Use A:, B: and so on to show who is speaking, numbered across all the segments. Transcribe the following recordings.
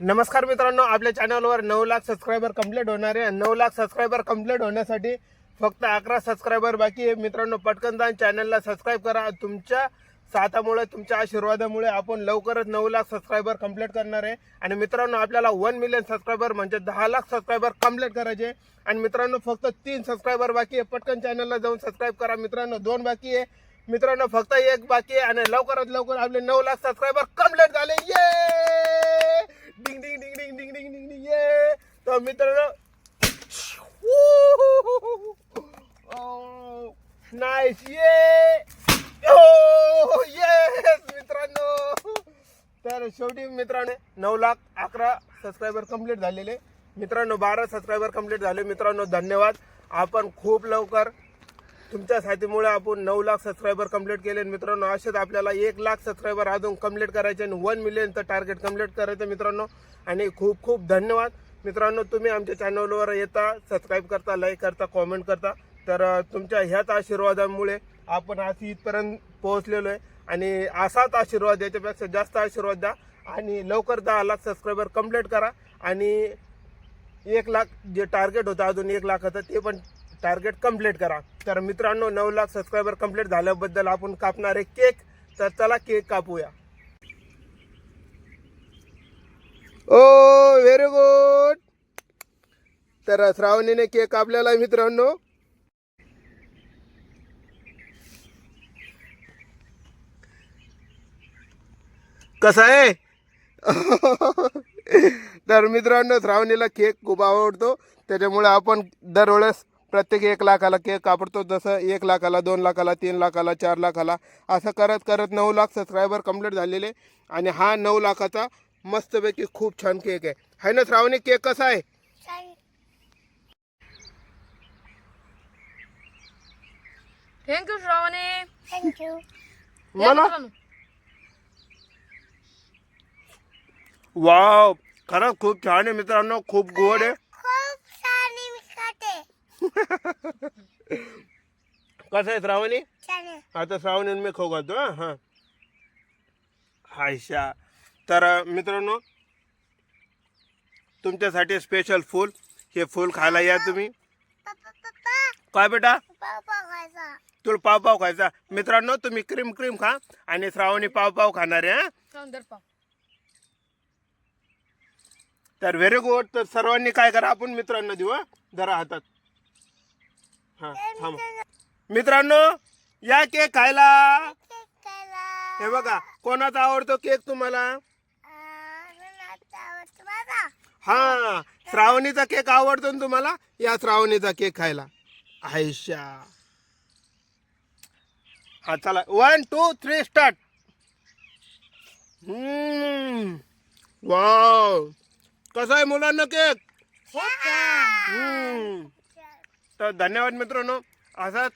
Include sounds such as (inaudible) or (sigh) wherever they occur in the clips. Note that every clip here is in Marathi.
A: नमस्कार मित्रांनो आपल्या चॅनलवर नऊ लाख सबस्क्रायबर कंप्लीट होणार आहे. नऊ लाख सबस्क्रायबर कंप्लीट होण्यासाठी फक्त अकरा सबस्क्रायबर बाकी आहे. मित्रांनो पटकन जाऊन चॅनलला सबस्क्राईब करा. तुमच्या साथामुळे तुमच्या आशीर्वादामुळे आपण लवकरच नऊ लाख सबस्क्रायबर कंप्लीट करणार आहे. आणि मित्रांनो आपल्याला वन मिलियन सबस्क्रायबर म्हणजे दहा लाख सबस्क्रायबर कंप्लीट करायचे आणि मित्रांनो फक्त तीन सबस्क्रायबर बाकी आहे. पटकन चॅनलला जाऊन सबस्क्राईब करा. मित्रांनो दोन बाकी आहे. मित्रांनो फक्त एक बाकी आहे. आणि लवकरात लवकर आपले नऊ लाख सबस्क्रायबर कंप्लीट झाले. ये डिंग डिंग डिंग डिंग डिंग डिंग डिंग डिंग ये तर मित्रांनो नाईस ये ओ येस मित्रांनो तर शेवटी मित्रांनो नऊ लाख अकरा सबस्क्रायबर कंप्लीट झालेले मित्रांनो बारा सबस्क्रायबर कंप्लीट झाले मित्रांनो धन्यवाद आपण खूप लवकर तुमच्या साथीमुळे आपण नऊ लाख सबस्क्रायबर कंप्लीट केले आणि मित्रांनो असेच आपल्याला एक लाख सबस्क्रायबर अजून कंप्लीट करायचे आणि वन मिलियनचं टार्गेट कंप्लीट करायचं मित्रांनो. आणि खूप खूप धन्यवाद. मित्रांनो तुम्ही आमच्या चॅनलवर येता सबस्क्राईब करता लाईक करता कॉमेंट करता. तर तुमच्या ह्याच आशीर्वादामुळे आपण आज इथपर्यंत पोहोचलेलो आहे. आणि असाच आशीर्वाद याच्यापेक्षा जास्त आशीर्वाद द्या आणि लवकर दहा लाख सबस्क्रायबर कंप्लीट करा. आणि एक लाख जे टार्गेट होतं अजून एक लाखाचं ते पण टार्गेट कंप्लीट करा. तर मित्रांनो नऊ लाख सबस्क्रायबर कंप्लीट झाल्याबद्दल आपण कापणार आहे केक तर चला केक कापूया. ओ व्हेरी गुड तर श्रावणीने केक कापलेला आहे मित्रांनो. कसा आहे? (laughs) तर मित्रांनो श्रावणीला केक खूप आवडतो. त्याच्यामुळे आपण दरवेळेस प्रत्येक एक लाखाला केक कापडतो जसं एक लाखाला दोन लाखाला तीन लाखाला चार लाखाला असं करत करत नऊ लाख सबस्क्रायबर कंप्लीट झालेले आणि हा नऊ लाखाचा मस्तपैकी खूप छान केक आहे. है ना श्रावणी केक कसा आहे?
B: Thank you Shravani.
C: Thank you
A: मला. वाव खरंच खूप छान आहे मित्रांनो खूप गोड आहे. कसं आहे श्रावणी. आता श्रावणी मी खाऊ घालतो हां हां. हायशा. तर मित्रांनो तुमच्यासाठी स्पेशल फूल हे फूल खायला या तुम्ही. काय बेटा? तुला पाव पाव खायचा. मित्रांनो तुम्ही क्रीम क्रीम खा आणि श्रावणी पाव पाव खाणार आहे हं? तर व्हेरी गुड तर सर्वांनी काय करा आपण मित्रांना देऊ? जरा हातात. हां थांबा. मित्रांनो या केक खायला. हे बघा कोणाचा आवडतो केक तुम्हाला? हा श्रावणीचा केक आवडतो ना तुम्हाला? या श्रावणीचा केक खायला. आयशा. हा चला one two three start wow कसा आहे मुलांना केक? हम्म. तर धन्यवाद मित्रांनो. असाच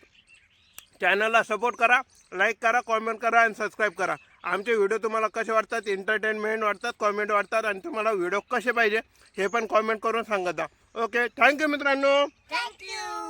A: चॅनलला सपोर्ट करा लाईक करा कॉमेंट करा आणि सबस्क्राईब करा. आमचे व्हिडिओ तुम्हाला कसे वाटतात? एंटरटेनमेंट वाटतात कॉमेंट वाटतात आणि तुम्हाला व्हिडिओ कसे पाहिजे हे पण कॉमेंट करून सांगत जा. ओके थँक्यू मित्रांनो.
C: थँक्यू